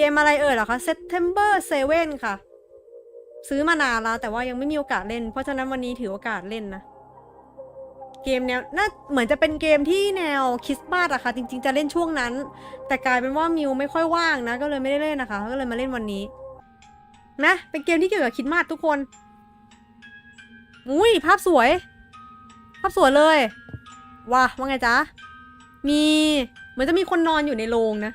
เกมอะไรเอ่ยเหรอคะ September 7 ค่ะ ซื้อมานานแล้วแต่ว่ายังไม่มีโอกาสเล่น เพราะฉะนั้นวันนี้ถือโอกาสเล่นนะ เกมแนวน่าเหมือนจะเป็นเกมที่แนวคริสต์มาสอะค่ะ จริง ๆ จะเล่นช่วงนั้น แต่กลายเป็นว่ามิวไม่ค่อยว่างนะ ก็เลยไม่ได้เล่นนะคะ ก็เลยมาเล่นวันนี้ นะ เป็นเกมที่เกี่ยวกับคริสต์มาสทุกคนอุ้ยภาพสวย ภาพสวยเลย ว้าว่าไงจ๊ะ มี เหมือนจะมีคนนอนอยู่ในโรงนะ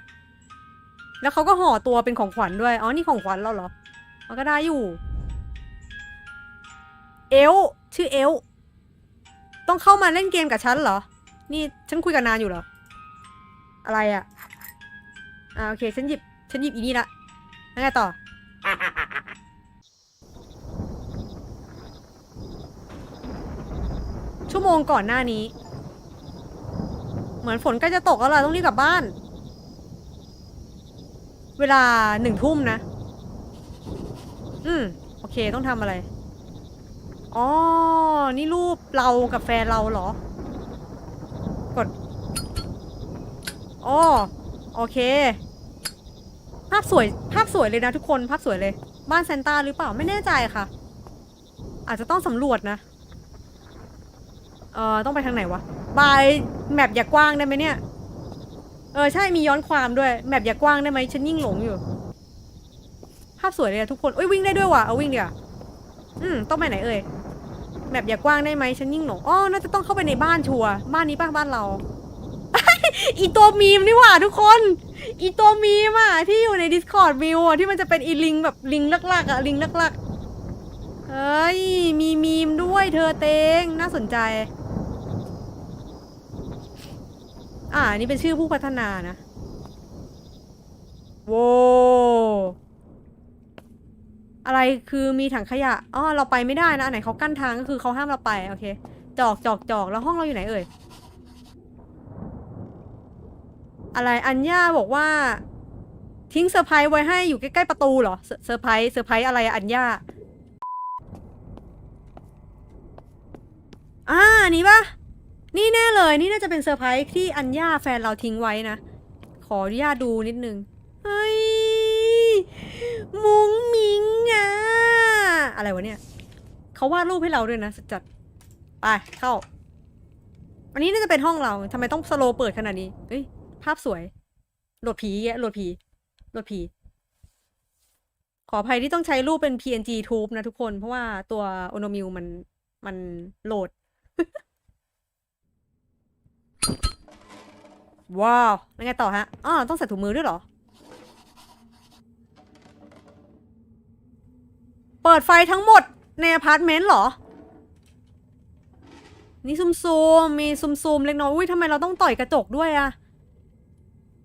แล้วเขาก็ห่อตัวเป็นของขวัญด้วย อ๋อ นี่ของขวัญเราเหรอ มันก็ได้อยู่ เอล ชื่อเอล ต้องเข้ามาเล่นเกมกับฉันเหรอ นี่ฉันคุยกันนานอยู่เหรอ อะไรอะ่ะ อ่าโอเค ฉันหยิบ ฉันหยิบอีนี่ละแล้วไงต่อ ชั่วโมงก่อนหน้านี้ เหมือนฝนใกล้จะตกแล้วล่ะต้องรีบกลับบ้าน เวลาหนึ่งทุ่มนะ อืม โอเคต้องทำอะไร อ๋อ นี่รูปเรากับแฟนเราเหรอ กดอ๋อโอเค ภาพสวย ภาพสวยเลยนะทุกคน ภาพสวยเลย บ้านเซนต้าหรือเปล่า ไม่แน่ใจค่ะ อาจจะต้องสำรวจนะ เอ่อ ต้องไปทางไหนวะ บาย แมปอย่ากว้างได้ไหมเนี่ย เออใช่มีย้อนความด้วยแมปอย่ากว้างได้ไหมฉันยิ่งหลงอยู่ ภาพสวยเลยอะทุกคนเอ้ยวิ่งได้ด้วยว่ะเอาวิ่งเดี๋ยวอืมต้องไปไหนเอ่ยแมปอย่ากว้างได้ไหมฉันยิ่งหลงอ๋อน่าจะต้องเข้าไปในบ้านชัวร์บ้านนี้ป่ะบ้านเรา อีตัวมีมนี่หว่าทุกคน อีตัวมีมอะที่อยู่ใน Discord มิวอะที่มันจะเป็นอีลิงแบบลิงลักๆอะลิงลักๆเฮ้ยมีมีมด้วยเธอเตงน่าสนใจ อ่า นี่เป็นชื่อผู้พัฒนานะ โว้อะไรคือมีถังขยะ อ๋อ เราไปไม่ได้นะอันไหนเขากั้นทางก็คือเขาห้ามเราไป โอเค จอกจอกจอกแล้วห้องเราอยู่ไหนเอ่ย อะไร อัญญาบอกว่า ทิ้งเซอร์ไพรส์ไว้ให้อยู่ใกล้ๆประตูเหรอ เซอร์ไพรส์ เซอร์ไพรส์อะไรอะอัญญาอ่า นี่ปะ นี่แน่เลย นี่น่าจะเป็นเซอร์ไพรส์ที่อัญญาแฟนเราทิ้งไว้นะ ขออนุญาตดูนิดนึง เฮ้ย มุ้งมิงอะอะไรวะเนี่ย เขาวาดรูปให้เราด้วยนะจัดไปเข้า อันนี้น่าจะเป็นห้องเราทำไมต้องสโลเปิดขนาดนี้ เฮ้ย ภาพสวย โหลดผีแกโหลดผี โหลดผี ขออภัยที่ต้องใช้รูปเป็น PNG Tube นะทุกคน เพราะว่าตัวโอนมิวมัน มันโหลด ว้าวแล้วไงต่อฮะอ๋อต้องใส่ถุงมือด้วยเหรอ เปิดไฟทั้งหมดในอพาร์ตเมนต์เหรอ นี่ซุมซูมมีซุมซูมเล็กน้อย อุ้ยทำไมเราต้องต่อยกระจกด้วยอะ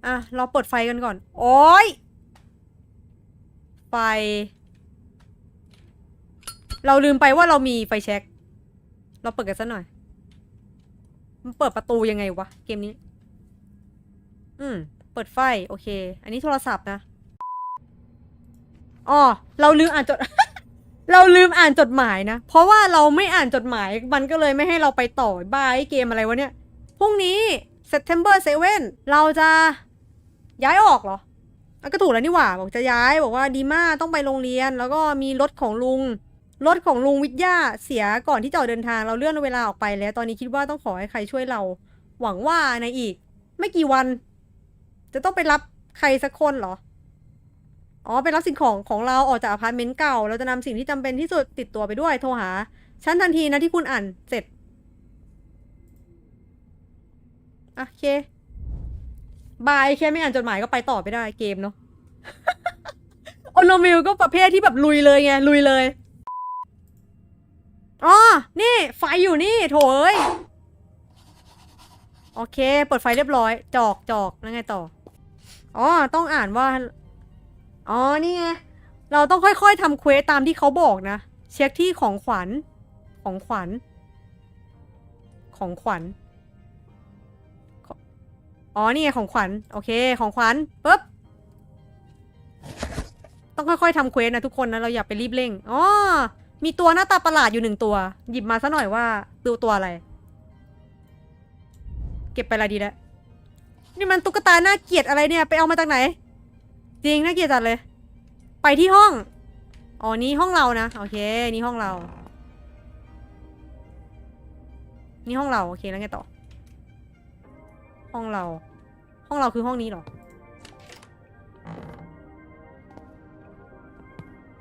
อะ เราเปิดไฟกันก่อน โอ้ย ไฟ เราลืมไปว่าเรามีไฟแช็กเราเปิดกันซะหน่อย มันเปิดประตูยังไงวะ เกมนี้ อืม เปิดไฟ โอเค อันนี้โทรศัพท์นะอ๋อเราลืมอ่านจด เราลืมอ่านจดหมายนะ เพราะว่าเราไม่อ่านจดหมาย มันก็เลยไม่ให้เราไปต่อบายเกมอะไรวะเนี่ย พรุ่งนี้ September 7 เราจะย้ายออกเหรออะก็ถูกแล้วนี่หว่า บอกจะย้าย บอกว่าดีมาต้องไปโรงเรียน แล้วก็มีรถของลุง รถของลุงวิทยาเสียก่อนที่จะเดินทาง เราเลื่อนเวลาออกไปแล้ว ตอนนี้คิดว่าต้องขอให้ใครช่วยเรา หวังว่าในอีก ไม่กี่วัน จะต้องไปรับใครสักคนเหรอ อ๋อไปรับสิ่งของของเราออกจากอพาร์ตเมนต์เก่า เราจะนำสิ่งที่จำเป็นที่สุดติดตัวไปด้วยโทรหา ฉันทันทีนะที่คุณอ่านเสร็จโอเค บายแค่ไม่อ่านจดหมายก็ไปต่อไปได้เกมเนาะโอโนมิลก็ประเภทที่แบบลุยเลยไง ลุยเลย อ๋อ นี่ ไฟอยู่นี่ โถเอ้ย โอเค เปิดไฟเรียบร้อย จอกจอกแล้วไงต่อ อ๋อ ต้องอ่านว่า อ๋อ นี่ไง เราต้องค่อยๆทำเควสตามที่เขาบอกนะ เช็คที่ของขวัญ ของขวัญ ของขวัญ อ๋อ นี่ไงของขวัญ โอเค ของขวัญปุ๊บ ต้องค่อยๆทำเควสนะทุกคนนะ เราอย่าไปรีบเร่ง อ๋อ มีตัวหน้าตาประหลาดอยู่หนึ่งตัว หยิบมาซะหน่อยว่าดูตัวอะไร เก็บไปอะไรดีแล้ว นี่มันตุ๊กตาหน้าเกียดอะไรเนี่ย ไปเอามาจากไหน จริงน่าเกียดจัดเลย ไปที่ห้อง อ๋อ นี่ห้องเรานะ โอเค นี่ห้องเรา นี่ห้องเรา โอเค แล้วไงต่อ ห้องเรา ห้องเราคือห้องนี้หรอ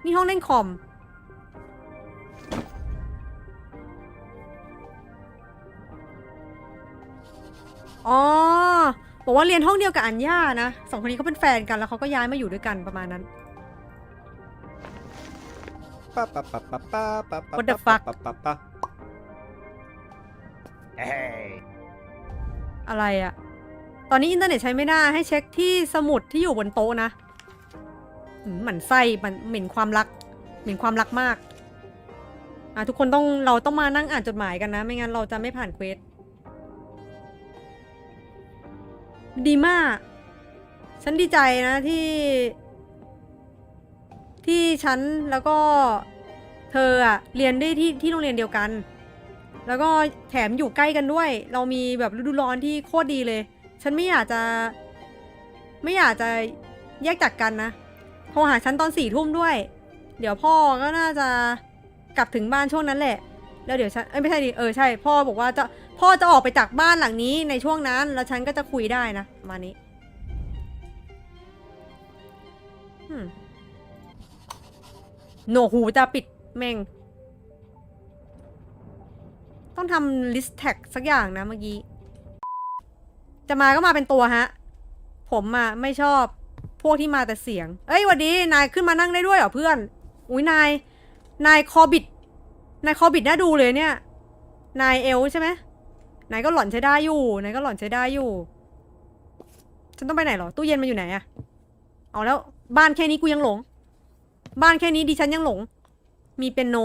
นี่ห้องเล่นคอมอ๋อ บอกว่าเรียนห้องเดียวกับอัญญานะสองคนนี้เขาเป็นแฟนกันแล้วเขาก็ย้ายมาอยู่ด้วยกันประมาณนั้น ปะปะปะปะปะปะปะ What the fuck? ปะปะปะเอ้ยอะไรอะตอนนี้อินเทอร์เน็ตใช้ไม่ได้ให้เช็คที่สมุดที่อยู่บนโต๊ะนะหืมหมันไส้มันเหม็นความรัก เหม็นความรักมาก อะทุกคนต้องเราต้องมานั่งอ่านจดหมายกันนะ ไม่งั้นเราจะไม่ผ่านเควส ดีมาก ฉันดีใจนะที่ ที่ฉันแล้วก็เธออะเรียนได้ที่ที่โรงเรียนเดียวกัน แล้วก็แถมอยู่ใกล้กันด้วย เรามีแบบฤดูร้อนที่โคตรดีเลย ฉันไม่อยากจะ ไม่อยากจะแยกจากกันนะโทรหาฉันตอนสี่ทุ่มด้วย เดี๋ยวพ่อก็น่าจะกลับถึงบ้านช่วงนั้นแหละ แล้วเดี๋ยวฉันเอ้ยไม่ใช่ดิเออใช่ พ่อบอกว่าจะ พ่อจะออกไปจากบ้านหลังนี้ในช่วงนั้น แล้วฉันก็จะคุยได้นะมานี้อืมโหนวกหูจะปิดแม่ง ต้องทำ list tag สักอย่างนะเมื่อกี้ จะมาก็มาเป็นตัวฮะ ผมอะไม่ชอบพวกที่มาแต่เสียง เอ้ยวัดดีนายขึ้นมานั่งได้ด้วยเหรอเพื่อน อุ้ยนาย นายคอบิด นายคอบิดน่าดูเลยเนี่ย นายเอลใช่ไหม นายก็หล่อนใช้ได้อยู่นายก็หล่อนใช้ได้อยู่ ฉันต้องไปไหนหรอตู้เย็นมันอยู่ไหนอะเอาแล้วบ้านแค่นี้กูยังหลง บ้านแค่นี้ดิฉันยังหลง มีเป็นโน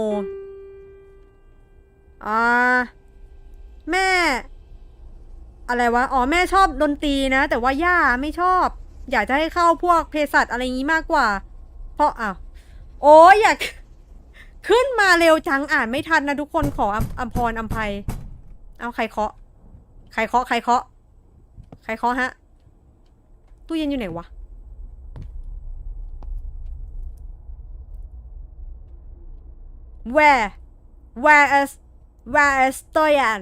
อ่าแม่ อะไรวะ อ๋อแม่ชอบดนตรีนะ แต่ว่าย่าไม่ชอบ อยากจะให้เข้าพวกเภสัชอะไรอย่างงี้มากกว่า เพราะอ้าวโอ้ยอยาก ขึ้นมาเร็วจังอ่านไม่ทันนะทุกคนขออำอำพรอำภัย เอาใครเคาะ ใครเคาะ ใครเคาะ ใครเคาะฮะ ตู้เย็นอยู่ไหนวะ where where is where is ตู้เย็น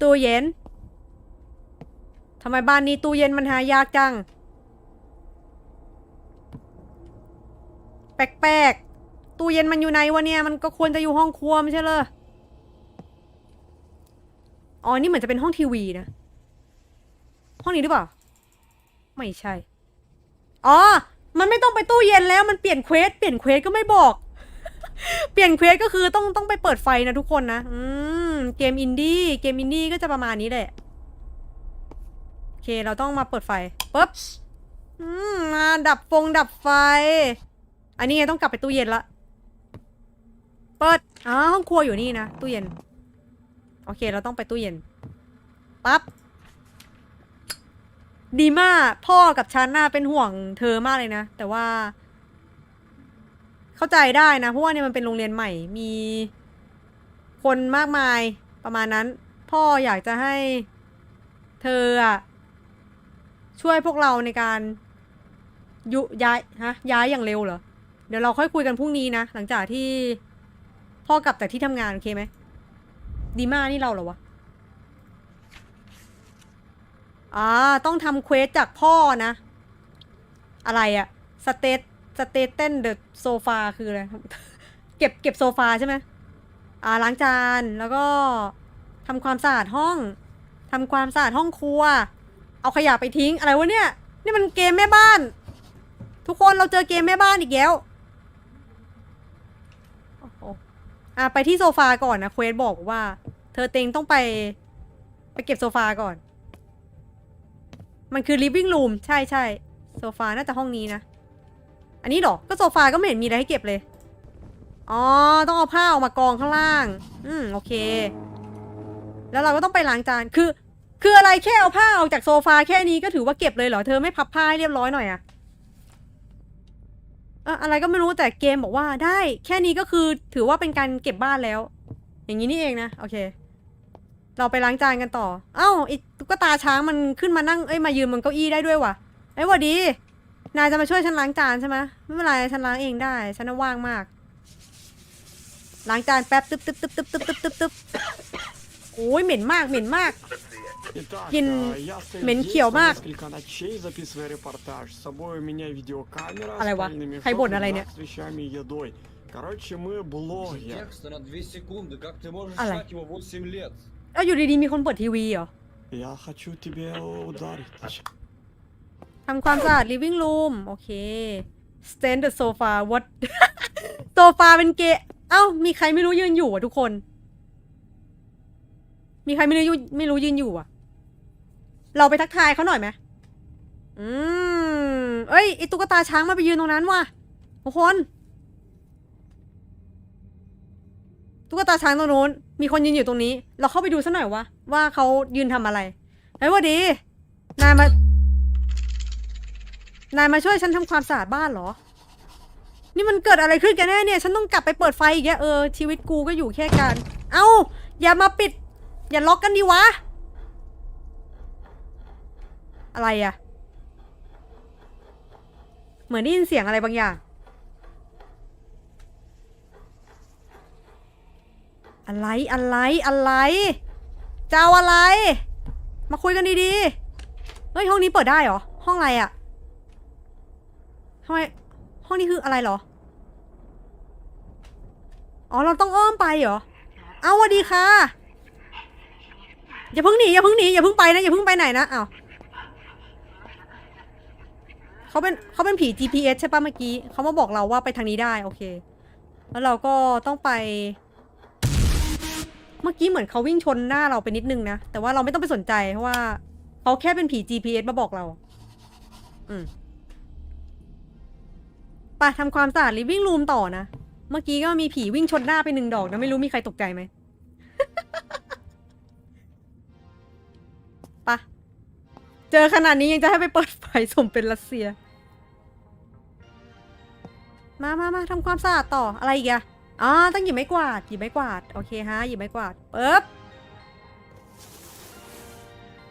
ตู้เย็นทำไมบ้านนี้ตู้เย็นมันหายากจัง แปลกๆ ตู้เย็นมันอยู่ไหนวะเนี่ย มันก็ควรจะอยู่ห้องครัวไม่ใช่เหรอ อ๋อ นี่เหมือนจะเป็นห้องทีวีนะ ห้องนี้หรือเปล่า ไม่ใช่ อ๋อ มันไม่ต้องไปตู้เย็นแล้ว มันเปลี่ยนเควส เปลี่ยนเควสก็ไม่บอก เปลี่ยนเควสก็คือต้องต้องไปเปิดไฟนะทุกคนนะ อืม เกมอินดี้ เกมอินดี้ก็จะประมาณนี้แหละ โอเค เราต้องมาเปิดไฟปุ๊บ อืม มาดับฟงดับไฟ อันนี้ไงต้องกลับไปตู้เย็นละ เปิดอ๋อห้องครัวอยู่นี่นะตู้เย็น โอเคเราต้องไปตู้เย็นปั๊บดีมากพ่อกับฉันน่าเป็นห่วงเธอมากเลยนะ แต่ว่า เข้าใจได้นะ เพราะว่าเนี่ยมันเป็นโรงเรียนใหม่ มีคนมากมายประมาณนั้น พ่ออยากจะให้เธออะช่วยพวกเราในการยุย้ายฮะย้ายอย่างเร็วเหรอ เดี๋ยวเราค่อยคุยกันพรุ่งนี้นะ หลังจากที่ พ่อกลับจากที่ทำงาน โอเคไหมดีมานี่เราเหรอวะอ่าต้องทำเควสจากพ่อนะ อะไรอะสเตตสเตตเต้นเดอะโซฟาคืออะไร เก็บเก็บโซฟาใช่ไหมอ่าล้างจานแล้วก็ทำความสะอาดห้องทำความสะอาดห้องครัว เอาขยะไปทิ้งอะไรวะเนี่ย นี่มันเกมแม่บ้าน ทุกคนเราเจอเกมแม่บ้านอีกแล้วโอ้โห อะไปที่โซฟาก่อนนะเควสบอกว่า เธอเต็งต้องไป ไปเก็บโซฟาก่อน มันคือ living room ใช่ใช่โซฟาน่าจะห้องนี้นะ อันนี้หรอ ก็โซฟาก็ไม่เห็นมีอะไรให้เก็บเลย อ๋อ ต้องเอาผ้าออกมากองข้างล่าง อืม โอเค แล้วเราก็ต้องไปล้างจาน คือ คืออะไรแค่เอาผ้าออกจากโซฟาแค่นี้ก็ถือว่าเก็บเลยเหรอ เธอไม่พับผ้าให้เรียบร้อยหน่อยอะ อะไรก็ไม่รู้แต่เกมบอกว่าได้แค่นี้ก็คือถือว่าเป็นการเก็บบ้านแล้ว อย่างนี้นี่เองนะ โอเค เราไปล้างจานกันต่อ เอ้าไอตุ๊กตาช้างมันขึ้นมานั่งเอ้ยมายืนบนเก้าอี้ได้ด้วยวะไอ้วะดี นายจะมาช่วยฉันล้างจานใช่ไหมไม่เป็นไรฉันล้างเองได้ ฉันว่างมาก ล้างจานแป๊บตึ๊บตึ๊บตึ๊บตึ๊บตึ๊บตึ๊บตึ๊บโอ้ยเหม็นมากเหม็นมาก Итак, Кин- а, я стою Мен здесь Кио на Мак. несколько ночей, записывая репортаж. С собой у меня видеокамера, Алева. спальный мешок, Хайбон, рюкзак Алайне. с вещами и едой. Короче, мы блогер. Текста на 2 секунды. Как ты можешь Алай. ждать его 8 лет? เอ้าอยู่ดีๆมีคนเปิดทีวีเหรอ Я хочу тебе ударить. ทำความสะอาด living room โอเค stand the sofa what โซฟาเป็นเกะเอ้า มีใครไม่รู้ยืนอยู่อ่ะทุกคน มีใครไม่รู้ยืนไม่รู้ยืนอยู่อ่ะ เราไปทักทายเขาหน่อยไหมอืมเอ้ยไอตุ๊กตาช้างมาไปยืนตรงนั้นว่ะทุกคนตุ๊กตาช้างตรงนู้น มีคนยืนอยู่ตรงนี้ เราเข้าไปดูซะหน่อยวะว่าเขายืนทำอะไรเฮ้ยวัดดี นายมา นายมาช่วยฉันทำความสะอาดบ้านเหรอ นี่มันเกิดอะไรขึ้นกันแน่เนี่ย ฉันต้องกลับไปเปิดไฟอีกแล้วเออชีวิตกูก็อยู่แค่การ เอ้าอย่ามาปิด อย่าล็อกกันดิวะ อะไรอะเหมือนได้ยินเสียงอะไรบางอย่าง อะไรอะไรอะไรจะเอาอะไร มาคุยกันดีๆเฮ้ยห้องนี้เปิดได้เหรอ ห้องอะไรอะทำไมห้องนี้คืออะไรเหรอ อ๋อเราต้องอ้อมไปเหรอ เอาสวัสดีค่ะ อย่าเพิ่งหนีอย่าเพิ่งหนีอย่าเพิ่งไปนะอย่าเพิ่งไปไหนนะอ้าว เขาเป็นเขาเป็นผี GPS ใช่ป่ะเมื่อกี้เขามาบอกเราว่าไปทางนี้ได้โอเค แล้วเราก็ต้องไป เมื่อกี้เหมือนเขาวิ่งชนหน้าเราไปนิดนึงนะ แต่ว่าเราไม่ต้องไปสนใจเพราะว่าเขาแค่เป็นผี GPS มาบอกเรา อืมไปทำความสะอาด living room ต่อนะ เมื่อกี้ก็มีผีวิ่งชนหน้าไปหนึ่งดอกนะไม่รู้มีใครตกใจไหมปะเจอขนาดนี้ยังจะให้ไปเปิดไฟสมเป็นรัสเซีย มามามาทำความสะอาดต่ออะไรอีกอะอ๋อต้องหยิบไม้กวาดหยิบไม้กวาดโอเคฮะหยิบไม้กวาดปึ๊บ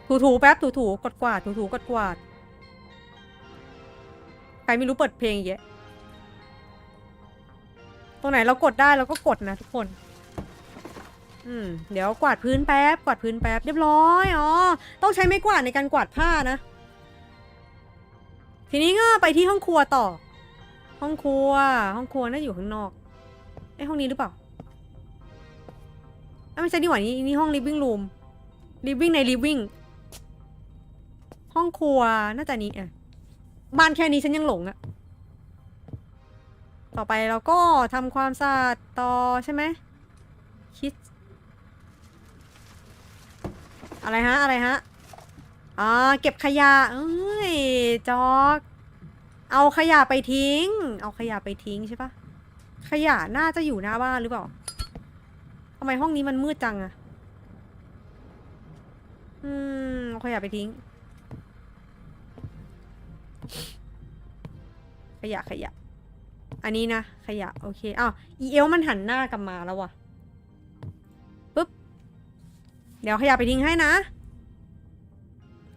ถูถูแป๊บถูถูกดกวาดถูถูกดกวาดใครไม่รู้เปิดเพลงอีกแยะตรงไหนเรากดได้เราก็กดนะทุกคน อืมเดี๋ยวกวาดพื้นแป๊บกวาดพื้นแป๊บเรียบร้อยอ๋อต้องใช้ไม้กวาดในการกวาดผ้านะ ทีนี้ก็ไปที่ห้องครัวต่อ ห้องครัว ห้องครัวน่าอยู่ข้างนอกไอห้องนี้หรือเปล่าอะไม่ใช่ดีกว่านี่นี่ห้อง living room living ใน living ห้องครัวน่าจะนี้อะบ้านแค่นี้ฉันยังหลงอะต่อไปเราก็ทำความสะอาดต่อใช่ไหมคิด อะไรฮะ อะไรฮะ อ่า เก็บขยะ เอ้ยจอก เอาขยะไปทิ้ง เอาขยะไปทิ้งใช่ปะขยะน่าจะอยู่หน้าบ้านหรือเปล่าทำไมห้องนี้มันมืดจังอะอืมเอาขยะไปทิ้ง ขยะขยะ อันนี้นะ ขยะ โอเคอ้าวอีเอลมันหันหน้ากลับมาแล้ววะปุ๊บ เดี๋ยวขยะไปทิ้งให้นะ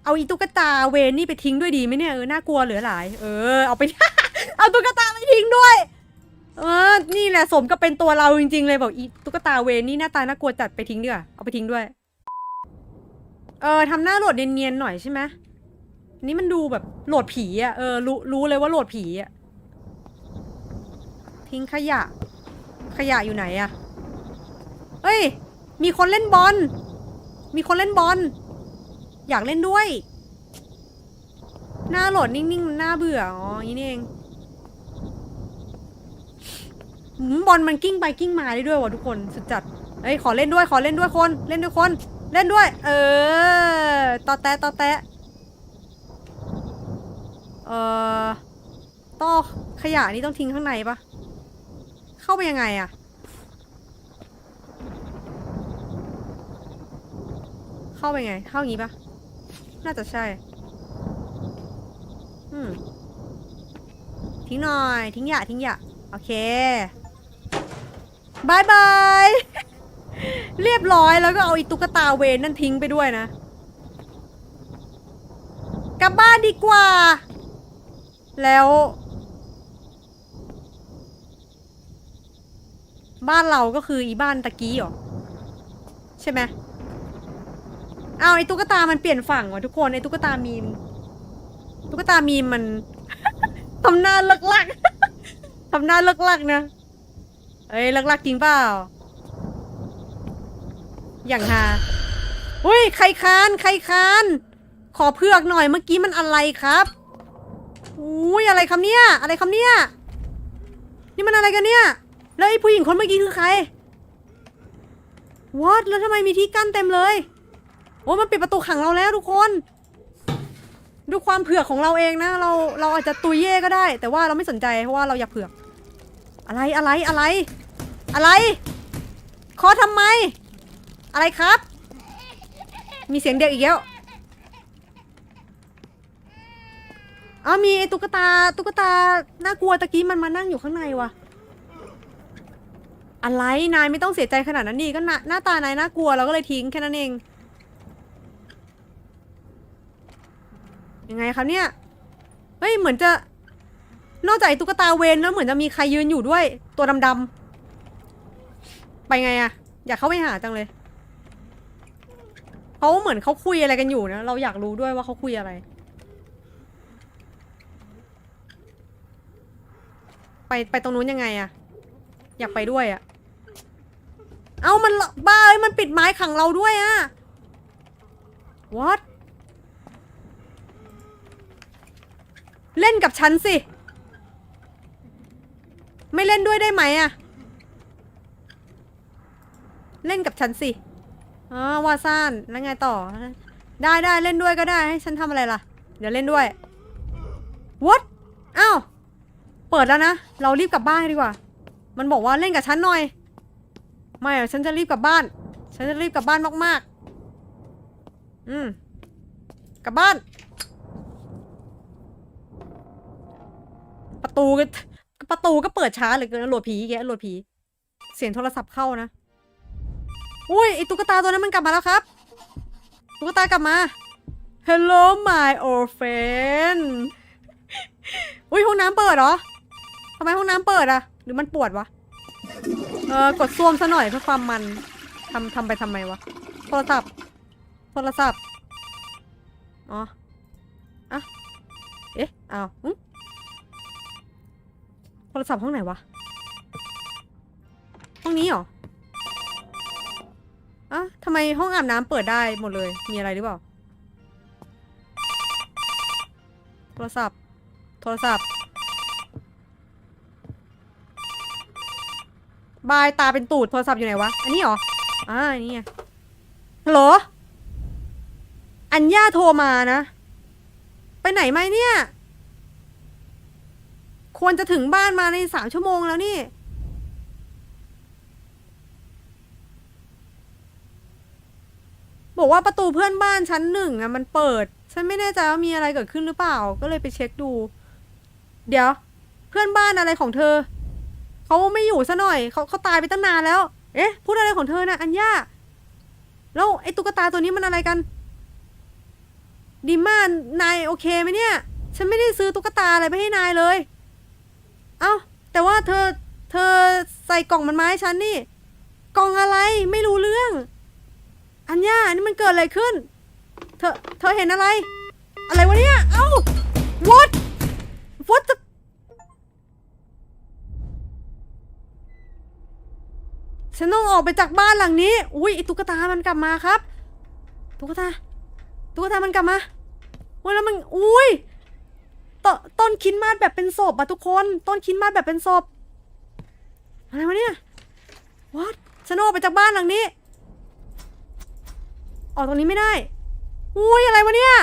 เอาอีตุ๊กตาเวนนี่ไปทิ้งด้วยดีไหมเนี่ยเออน่ากลัวเหลือหลาย เออ เอาไป เอาตุ๊กตาไปทิ้งด้วย เออ นี่แหละสมกับเป็นตัวเราจริง ๆ เลยบอกอีตุ๊กตาเวนนี่หน้าตาน่ากลัวจัดไปทิ้งดีกว่าเอาไปทิ้งด้วย เออทำหน้าโหลดเนียนๆหน่อยใช่ไหมนนี้มันดูแบบโหลดผีอะเออรู้รู้เลยว่าโหลดผีอะทิ้งขยะ ขยะอยู่ไหนอะเฮ้ย มีคนเล่นบอลมีคนเล่นบอล อยากเล่นด้วย หน้าโหลดนิ่งๆมันน่าเบื่อ อ๋ออย่างนี้เองหืมบอลมันกิ้งไปกิ้งมาได้ด้วยวะทุกคนสุดจัดเฮ้ยขอเล่นด้วยขอเล่นด้วยคน เล่นด้วยคน เล่นด้วย เออตอแตะตอแตะเอ่อต้อขยะนี่ต้องทิ้งข้างในปะเข้าไปยังไงอะเข้าไปไง เข้าอย่างงี้ปะ น่าจะใช่ อืม ทิ้งหน่อย ทิ้งหยะทิ้งหยะโอเคบายบาย เรียบร้อยแล้วก็เอาอีตุ๊กตาเวนนั่นทิ้งไปด้วยนะ กลับบ้านดีกว่า แล้ว บ้านเราก็คืออีบ้านตะกี้หรอ ใช่ไหม เอาไอ้ตุ๊กตามันเปลี่ยนฝั่งว่ะทุกคนไอ้ตุ๊กตามีมตุ๊กตามีมมัน ทำหน้าเลิกลักทำหน้าเลิกลักนะเอ้ยเลิกลักจริงเปล่าอย่างฮาอุ้ยใครค้านใครค้าน ขอเพือกหน่อยเมื่อกี้มันอะไรครับอุ้ยอะไรครับเนี่ย อะไรครับเนี่ย นี่มันอะไรกันเนี่ย แล้วไอ้ผู้หญิงคนเมื่อกี้คือใคร what แล้วทำไมมีที่กั้นเต็มเลย โอ้มันปิดประตูขังเราแล้วทุกคนดูความเผือกของเราเองนะ เราเราอาจจะตุยเย่ก็ได้ แต่ว่าเราไม่สนใจเพราะว่าเราอยากเผือก อะไรอะไรอะไร อะไรเคอทำไม อะไรครับ มีเสียงเด็กอีกแล้วอ้ามีตุ๊กตาตุ๊กตาน่ากลัวตะกี้มันมานั่งอยู่ข้างในวะอะไรนายไม่ต้องเสียใจขนาดนั้นดิก็น้าหน้าตานายน่ากลัวเราก็เลยทิ้งแค่นั้นเอง ยังไงครับเนี่ย เฮ้ย เหมือนจะ นอกจากตุ๊กตาเวนแล้วเหมือนจะมีใครยืนอยู่ด้วย ตัวดำๆ ไปไงอะอยากเข้าไปหาจังเลย เขาเหมือนเขาคุยอะไรกันอยู่นะ เราอยากรู้ด้วยว่าเขาคุยอะไร ไปไปตรงนู้นยังไงอะอยากไปด้วยอะเอามันละบ้าเอ้ยมันปิดไม้ขังเราด้วยอะ what เล่นกับฉันสิ ไม่เล่นด้วยได้ไหมอะเล่นกับฉันสิอ๋อวาซ่านแล้วไงต่อ ได้ได้เล่นด้วยก็ได้ให้ฉันทำอะไรล่ะ เดี๋ยวเล่นด้วย what อ้าวเปิดแล้วนะ เรารีบกลับบ้านดีกว่า มันบอกว่าเล่นกับฉันหน่อย ไม่อะฉันจะรีบกลับบ้าน ฉันจะรีบกลับบ้านมากๆ อืม กลับบ้าน ประตูก็ประตูก็เปิดช้าเหลือเกินโหลดผีแกโหลดผี เสียงโทรศัพท์เข้านะอุ้ยไอตุ๊กตาตัวนั้นมันกลับมาแล้วครับ ตุ๊กตากลับมา Hello my old friend อุ้ยห้องน้ำเปิดเหรอทำไมห้องน้ำเปิดอะหรือมันปวดวะเออกดซ่วมซะหน่อยเพื่อความมันทำทำไปทำไมวะโทรศัพท์โทรศัพท์อ๋ออะเอ๊ะอ้าว รศัพท์ห้องไหนวะ ห้องนี้เหรออะทำไมห้องอาบน้ำเปิดได้หมดเลย มีอะไรหรือเปล่า โทรศัพท์ โทรศัพท์ บายตาเป็นตูด โทรศัพท์อยู่ไหนวะ อันนี้เหรอ อ่าอันนี้ไงฮัลโหล อัญญาโทรมานะ ไปไหนไหมเนี่ย ควรจะถึงบ้านมาในสามชั่วโมงแล้วนี่ บอกว่าประตูเพื่อนบ้านชั้นหนึ่งอะมันเปิด ฉันไม่แน่ใจว่ามีอะไรเกิดขึ้นหรือเปล่า ก็เลยไปเช็คดู เดี๋ยว เพื่อนบ้านอะไรของเธอ เขาไม่อยู่ซะหน่อย เขาเขาตายไปตั้งนานแล้ว เอ๊ะ พูดอะไรของเธอนะอัญญาแล้วไอ้ตุ๊กตาตัวนี้มันอะไรกันดิมานนายโอเคไหมเนี่ย ฉันไม่ได้ซื้อตุ๊กตาอะไรไปให้นายเลย อ้าแต่ว่าเธอเธอใส่กล่องมันมาให้ฉันนี่ กล่องอะไรไม่รู้เรื่อง อัญญานี่มันเกิดอะไรขึ้น เธอเธอเห็นอะไร อะไรวะเนี่ย เอ้า what what the ฉันต้องออกไปจากบ้านหลังนี้ อุ้ยไอตุ๊กตา มันกลับมาครับ ตุ๊กตา ตุ๊กตา มันกลับมาอุ้ยแล้วมัน อุ้ย ตต้นคินมาดแบบเป็นศพอะทุกคน ต้นคินมาดแบบเป็นศพ อะไรวะเนี่ย what ฉันออกไปจากบ้านหลังนี้ ออกตรงนี้ไม่ได้ อุ้ยอะไรวะเนี่ย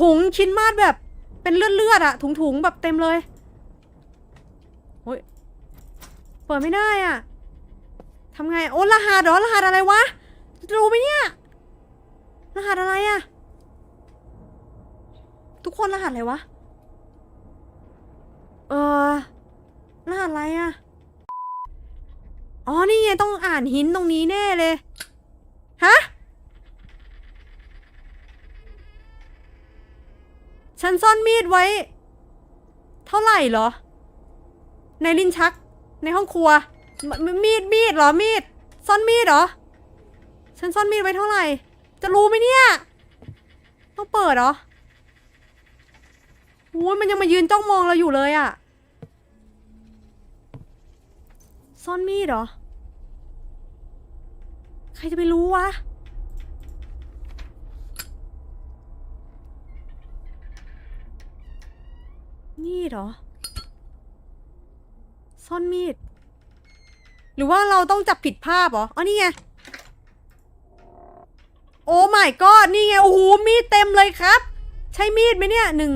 ถุงชิ้นมาดแบบเป็นเลือดเลือดๆอะถุงถุงๆแบบเต็มเลยโอ้ยเปิดไม่ได้อะทำไง โอ้รหัสเหรอรหัสอะไรวะจะรู้ไหมเนี่ย รหัสอะไรอะ ทุกคนรหัสอะไรวะ เออรหัสอะไรอะอ๋อ นี่ไงต้องอ่านหินตรงนี้แน่เลย ฮะ ฉันซ่อนมีดไว้ เท่าไหร่เหรอ ในลิ้นชัก ในห้องครัวมมมีด มีดเหรอ มีด ซ่อนมีดเหรอ ฉันซ่อนมีดไว้เท่าไหร่ จะรู้ไหมเนี่ย ต้องเปิดเหรอ โอ้ยมันยังมายืนจ้องมองเราอยู่เลยอะซ่อนมีดเหรอ ใครจะไปรู้วะมีดเหรอ ซ่อนมีด หรือว่าเราต้องจับผิดภาพเหรอ อ๋อ นี่ไง โอ้ my god นี่ไง โอ้โห มีดเต็มเลยครับ ใช่มีดไหมเนี่ยหนึ่ง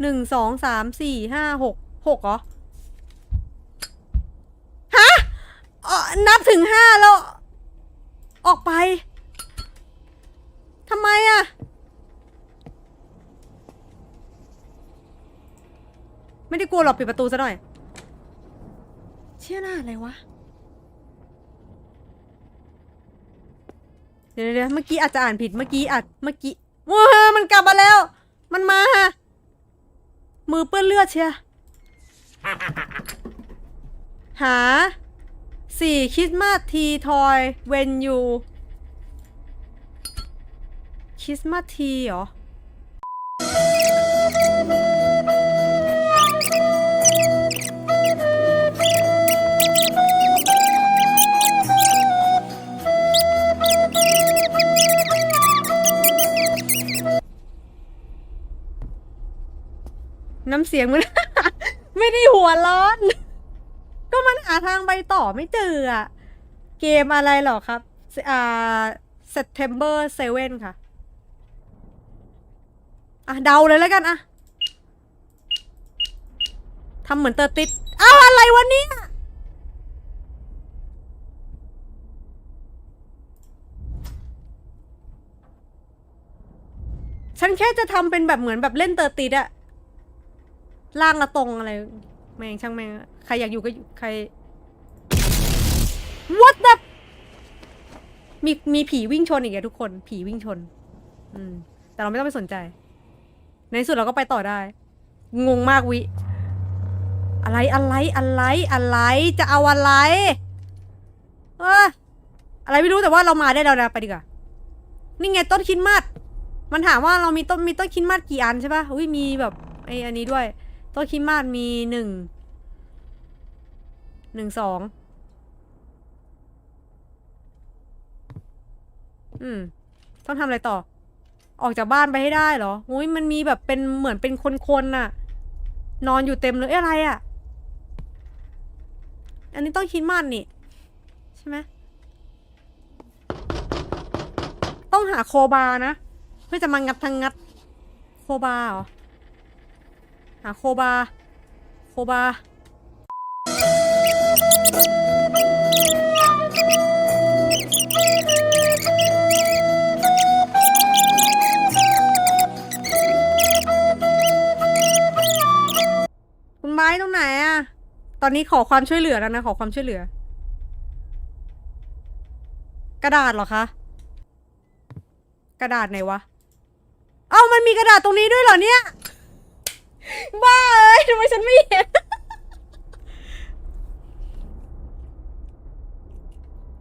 หนึ่งสองสามสี่ห้าหกหกเหรอฮะอ่อนับถึงห้าแล้ว ออกไปทำไมอะไม่ได้กลัวหรอกปิดประตูซะหน่อย เชื่อหน้าอะไรวะ เดี๋ยวเดี๋ยวเมื่อกี้อาจจะอ่านผิดเมื่อกี้อาจเมื่อกี้ว้ามันกลับมาแล้ว มันมา มือเปื้อนเลือดเชียหาสี่คริสต์มาสทีทอยเวนยูคริสต์มาสทีเหรอ น้ำเสียงมัน ไม่ได้หัวร้อน ก็มันหาทางไปต่อไม่เจออะเกมอะไรหรอครับ อ่า September 7 ค่ะ อะ เดาเลยแล้วกันอะทำเหมือนเตอร์ติดอ้าวอะไรวะเนี่ยฉันแค่จะทำเป็นแบบเหมือนแบบเล่นเตอร์ติดอะ ล่างละตรงอะไร แม่งช่างแม่งอะใครอยากอยู่ก็อยู่ใคร what the มีมีผีวิ่งชนอีกอะทุกคน ผีวิ่งชน อืม แต่เราไม่ต้องไปสนใจ ในที่สุดเราก็ไปต่อได้ งงมากวิ อะไรอะไรอะไรอะไร จะเอาอะไร เอออะไรไม่รู้แต่ว่าเรามาได้แล้วนะไปดีกว่า นี่ไงต้นคริดมาสมันถามว่าเรามีต้นมีต้นคริดมาสกี่อันใช่ปะอุ้ยมีแบบไออันนี้ด้วย ต้นคริดมาสมีหนึ่ง หนึ่งสอง อืม ต้องทำอะไรต่อ ออกจากบ้านไปให้ได้เหรออุ้ยมันมีแบบเป็นเหมือนเป็นคนๆน่ะ นอนอยู่เต็มเลยอะไรอะ อันนี้ต้องคิดมันนี่ใช่ไหมต้องหาโคบานะ เพื่อจะมางัดทางงัด โคบาเหรอ หาโคบา โคบา คุณไม้ตรงไหนอะตอนนี้ขอความช่วยเหลือแล้วนะ ขอความช่วยเหลือ กระดาษเหรอคะ กระดาษไหนวะ เอ้ามันมีกระดาษตรงนี้ด้วยเหรอเนี่ย บ้าเอ้ยทำไม ฉันไม่เห็น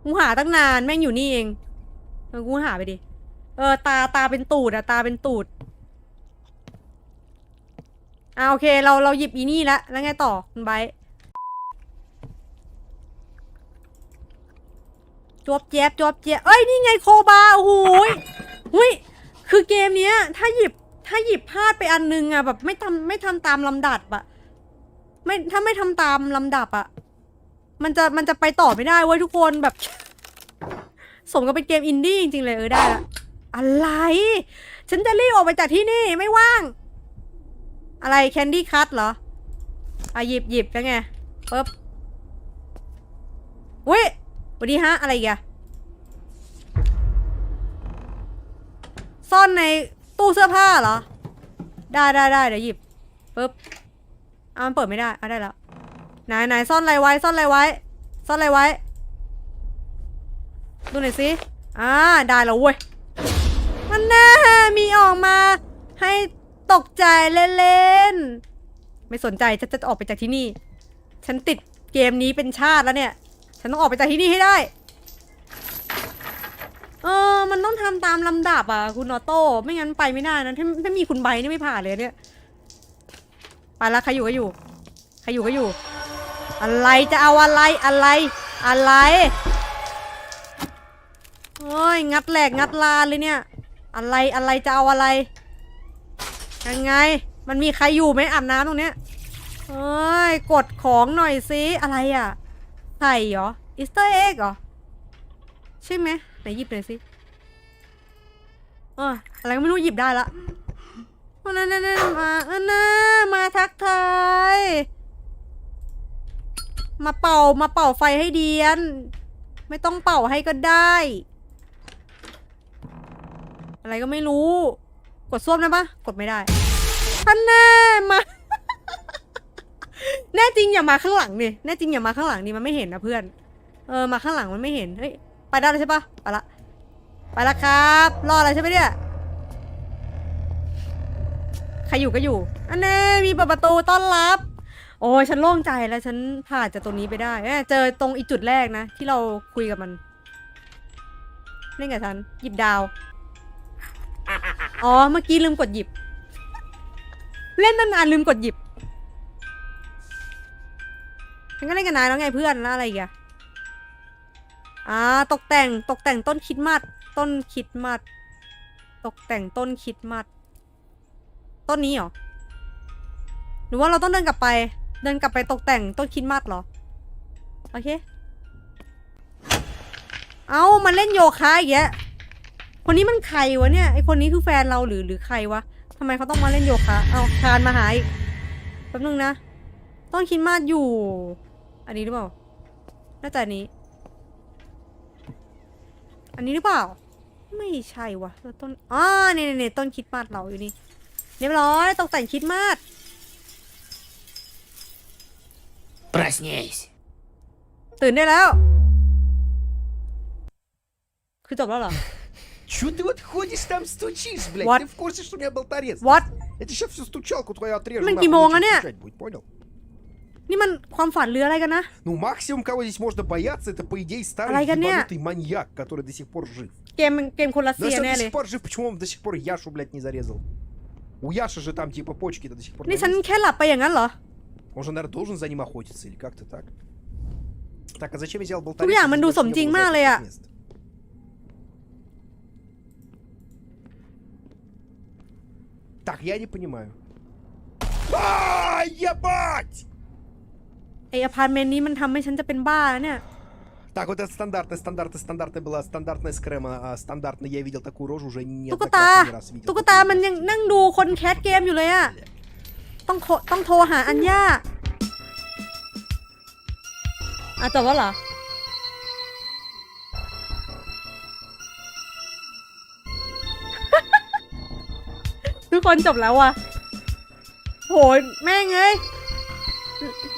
กูหาตั้งนานแม่งอยู่นี่เองเออกูหาไปดิ เออ ตาตาเป็นตูดอะตาเป็นตูดอ่าโอเค เราเราหยิบอีนี่แล้วแล้วไงต่อคุณไบจวบแจ๊บจวบแจ๊บเอ้ย นี่ไงโคบาโอ้โหยหุยคือเกมเนี้ย ถ้าหยิบถ้าหยิบพลาดไปอันนึงอะแบบไม่ทำไม่ทำตามลำดับอะ ไม่ถ้าไม่ทำตามลำดับอะมันจะมันจะไปต่อไม่ได้เว้ยทุกคนแบบ สมกับเป็นเกมอินดี้จริงๆเลยเออได้ละอะไร ฉันจะรีบออกไปจากที่นี่ไม่ว่าง อะไรแคนดี้คัทเหรออะหยิบหยิบแล้วไงปึ๊บอุ้ยสวัสดีฮะ อะไรอีกอะซ่อนในตู้เสื้อผ้าเหรอ ได้ได้ได้เดี๋ยวหยิบปึ๊บ อะมันเปิดไม่ได้อะได้แล้วไหนไหนซ่อนอะไรไว้ซ่อนอะไรไว้ ซ่อนอะไรไว้ ดูหน่อยสิอ่าได้แล้วเว้ยมันแน่มีออกมาให้ตกใจเล่นๆไม่สนใจจะจะออกไปจากที่นี่ ฉันติดเกมนี้เป็นชาติแล้วเนี่ย ฉันต้องออกไปจากที่นี่ให้ได้เออ มันต้องทำตามลำดับอะคุณออโต้ ไม่งั้นไปไม่ได้นะ ถ้าถ้ามีคุณใบนี่ไม่ผ่านเลยเนี่ย ละใครอยู่ก็อยู่ใครอยู่ก็อยู่ อะไรจะเอาอะไรอะไร อะไรโอ้ยงัดแหลกงัดลานเลยเนี่ย อะไรอะไรจะเอาอะไรยังไง มันมีใครอยู่ไหมอาบน้ำตรงเนี้ยเอ้ยกดของหน่อยสิอะไรอะไข่เหรออิสเตอร์เอ็กเหรอใช่ไหมไหนหยิบหน่อยสิเอออะไรก็ไม่รู้หยิบได้ละ นั่นนั่นมาอันน่ะมาทักทายมาเป่ามาเป่าไฟให้เดียน ไม่ต้องเป่าให้ก็ได้ อะไรก็ไม่รู้ กดส้วมได้ปะกดไม่ได้ท่านแน่มาแน่จริงอย่ามาข้างหลังดิแน่จริงอย่ามาข้างหลังดิมันไม่เห็นนะเพื่อน เออมาข้างหลังมันไม่เห็นเฮ้ยไปได้แล้วใช่ปะไปละไปละครับ รอดอะไรใช่ไหมเนี่ย รอยู่ก็อยู่ อันแน่มีเปิดประตูต้อนรับ โอ้ยฉันโล่งใจแล้วฉันผ่านจากตรงนี้ไปได้เอ้ยเจอตรงอีจุดแรกนะ ที่เราคุยกับมัน เล่นกับฉัน หยิบดาว อ๋อ เมื่อกี้ลืมกดหยิบ เล่นนานๆลืมกดหยิบฉันก็เล่นกับนายแล้วไงเพื่อนแล้วอะไรอีกอะอ่าตกแต่งตกแต่งต้นคิดมัด ต้นคิดมัด ตกแต่งต้นคิดมัด ต้นนี้เหรอ หรือว่าเราต้องเดินกลับไป เดินกลับไปตกแต่งต้นคิดมัดเหรอ โอเค เอามาเล่นโยคะอีกแยคนนี้มันใครวะเนี่ย ไอคนนี้คือแฟนเราหรือหรือใครวะทำไมเขาต้องมาเล่นโยคะ เอาคานมาหาอีกแป๊บนึงนะ ต้นคิดมัดอยู่ อันนี้หรือเปล่า น่าจะอันนี้ อันนี้หรือเปล่า ไม่ใช่วะต้น อ๋อเนี่ยเนี่ยต้นคิดมาสเราอยู่นี่ รียบร้อยตกแต่งคริดมาส Проснись. ตื่นได้แล้ว คือจบแล้วเหรอ Чё ты вот ходишь там стучишь, блядь? What? Ты в курсе, что у меня был торец? what Я тебе сейчас всю стучалку твою отрежу. Блин, нахуй, Кимонга, нечего не? стучать будет, понял? นี่มันความฝันหรืออะไรกันนะ Ну, максимум, кого здесь можно бояться, это, по идее, старый Алайга, не. ебанутый маньяк, который до сих пор жив. เกมมันเกมคนรัส Но เซีย если он แน่ до เลย сих пор жив, почему он до сих пор Яшу, блядь, не зарезал? У Яши же там, типа, почки-то до сих пор นี่ на ฉัน месте. แค่หลับไปอย่างนั้นเหรอ Он же, наверное, должен за ним охотиться или как-то так. Так, а зачем я взял болтарец? ทุกอย่างมันดูสมจริงมากเลยอะ Так, я не понимаю. А, ебать! ไออพาร์ตเมนต์นี้มันทำให้ฉันจะเป็นบ้าแล้วเนี่ย Так, вот это стандартная, стандартная, стандартная была стандартная скрема. А, стандартно я видел такую рожу уже ตุ๊กตา неоднократно не раз видел. ตุ๊กตามันยังนั่งดูคนแคสเกมอยู่เลยอะต้องโทรต้องโทรหาอัญญาอ่ะจบแล้วเหรอ ทุกคนจบแล้วว่ะโหยแม่งเอ้ย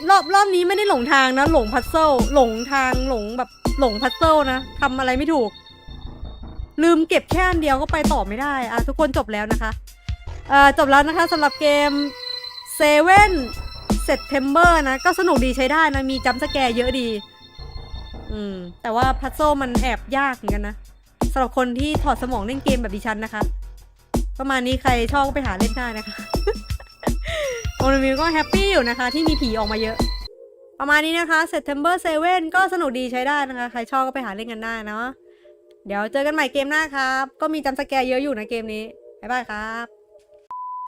รอบรอบนี้ไม่ได้หลงทางนะ หลงพัซเซิลหลงทางหลงแบบหลงพัซเซิลนะทำอะไรไม่ถูก ลืมเก็บแค่อันเดียวก็ไปต่อไม่ได้อะทุกคนจบแล้วนะคะเอ่อจบแล้วนะคะสำหรับเกม Seven September นะ ก็สนุกดีใช้ได้นะ มีจัมป์สแกร์เยอะดี อืม แต่ว่าพัซโซมันแอบยากเหมือนกันนะสำหรับคนที่ถอดสมองเล่นเกมแบบดิฉันนะคะ ประมาณนี้ใครชอบก็ไปหาเล่นได้นะคะ โอนามิวก็แฮปปี้อยู่นะคะ ที่มีผีออกมาเยอะ ประมาณนี้นะคะ September 7 ก็สนุกดีใช้ได้นะคะ ใครชอบก็ไปหาเล่นกันได้เนาะเดี๋ยวเจอกันใหม่เกมหน้าครับ ก็มีจัมสแกร์เยอะอยู่ในะเกมนี้บ๊ายบายครับ